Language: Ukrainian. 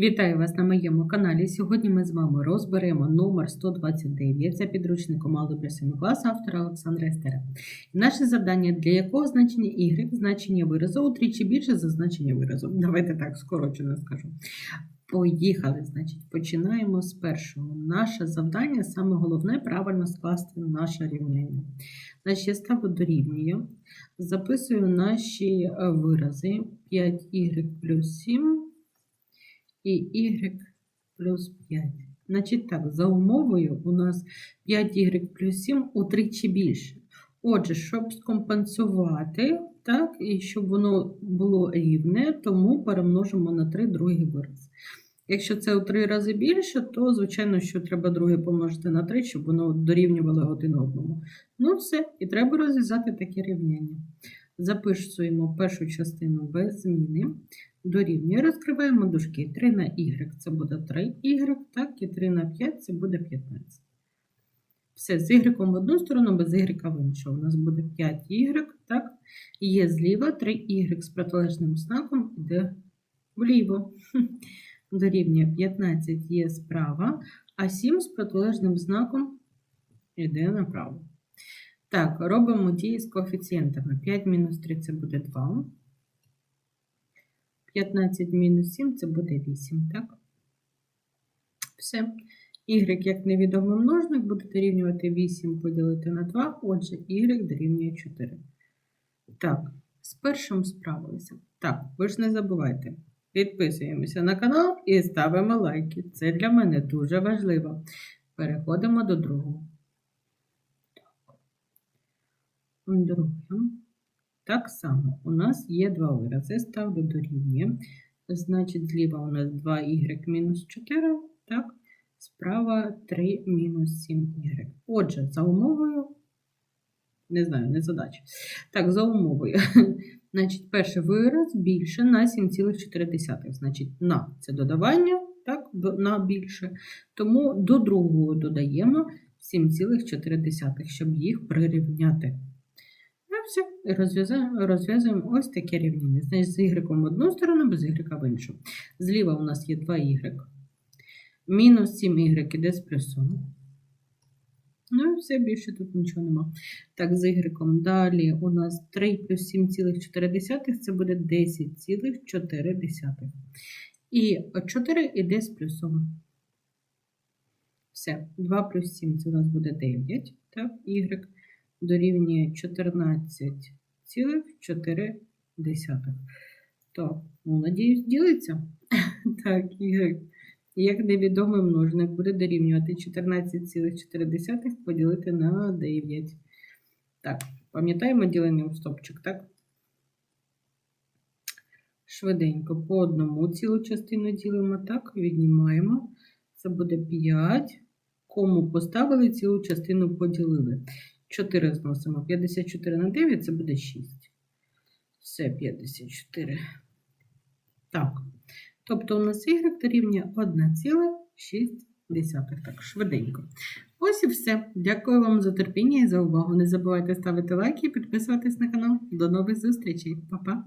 Вітаю вас на моєму каналі. Сьогодні ми з вами розберемо номер 129 за підручником Алгебри 7 класу автора Олександра Естера. Наше завдання для якого значення y значення виразу утричі більше за значення виразу. Давайте так скорочено скажу. Поїхали, значить, починаємо з першого. Наше завдання, саме головне, правильно скласти наше рівняння. Значить, я ставлю дорівнюю, записую наші е, вирази 5y плюс 7 і y плюс 5. Значить так, за умовою у нас 5y плюс 7 утричі більше. Отже, щоб скомпенсувати, так, і щоб воно було рівне, тому перемножимо на 3 другий вираз. Якщо це у 3 рази більше, то, звичайно, що треба друге помножити на 3, щоб воно дорівнювало один одному. Ну, все, і треба розв'язати таке рівняння. Записуємо першу частину без зміни. Дорівнює, розкриваємо дужки. 3 на y це буде 3y, так, і 3 на 5 це буде 15. Все, з y в одну сторону, без y в іншу. У нас буде 5y, так, є зліва 3y з протилежним знаком йде вліво. Дорівнює 15 є справа, а 7 з протилежним знаком йде направо. Так, робимо дії з коефіцієнтами. 5 мінус 3 це буде 2. 15 мінус 7 це буде 8, так? Все. Y як невідомий множник буде дорівнювати 8 поділити на 2, отже, y дорівнює 4. Так, з першим справилися. Так, ви ж не забувайте. Підписуємося на канал і ставимо лайки. Це для мене дуже важливо. Переходимо до другого. Друге. Так само, у нас є два вирази. Ставлю дорівнює. Значить, зліва у нас 2y мінус 4, так, справа 3 мінус 7y. Отже, за умовою, не знаю, не задача. Так, за умовою. Значить, перший вираз більше на 7,4. Значить, на це додавання, так, на більше. Тому до другого додаємо 7,4, щоб їх прирівняти. Все, розв'язуємо, розв'язуємо ось таке рівняння. Значить, з y в одну сторону, без y в іншу. Зліва у нас є 2y. Мінус 7y іде з плюсом. Ну, і все, більше тут нічого нема. Так, з y далі у нас 3 плюс 7,4 це буде 10,4. І 4 іде з плюсом. Все, 2 плюс 7 це у нас буде 9. Так, y дорівнює 14,4. Так, ну, надіюсь, ділиться. Так. Як невідомий множник буде дорівнювати 14,4 поділити на 9. Так, пам'ятаємо ділення у стопчик, так? Швиденько по одному цілу частину ділимо, так, віднімаємо. Це буде 5. Кому поставили цілу частину поділили. 4 зносимо. 54 на 9 це буде 6. Все 54. Так. Тобто у нас y дорівнює 1,6. Так, швиденько. Ось і все. Дякую вам за терпіння і за увагу. Не забувайте ставити лайки і підписуватись на канал. До нових зустрічей. Па-па!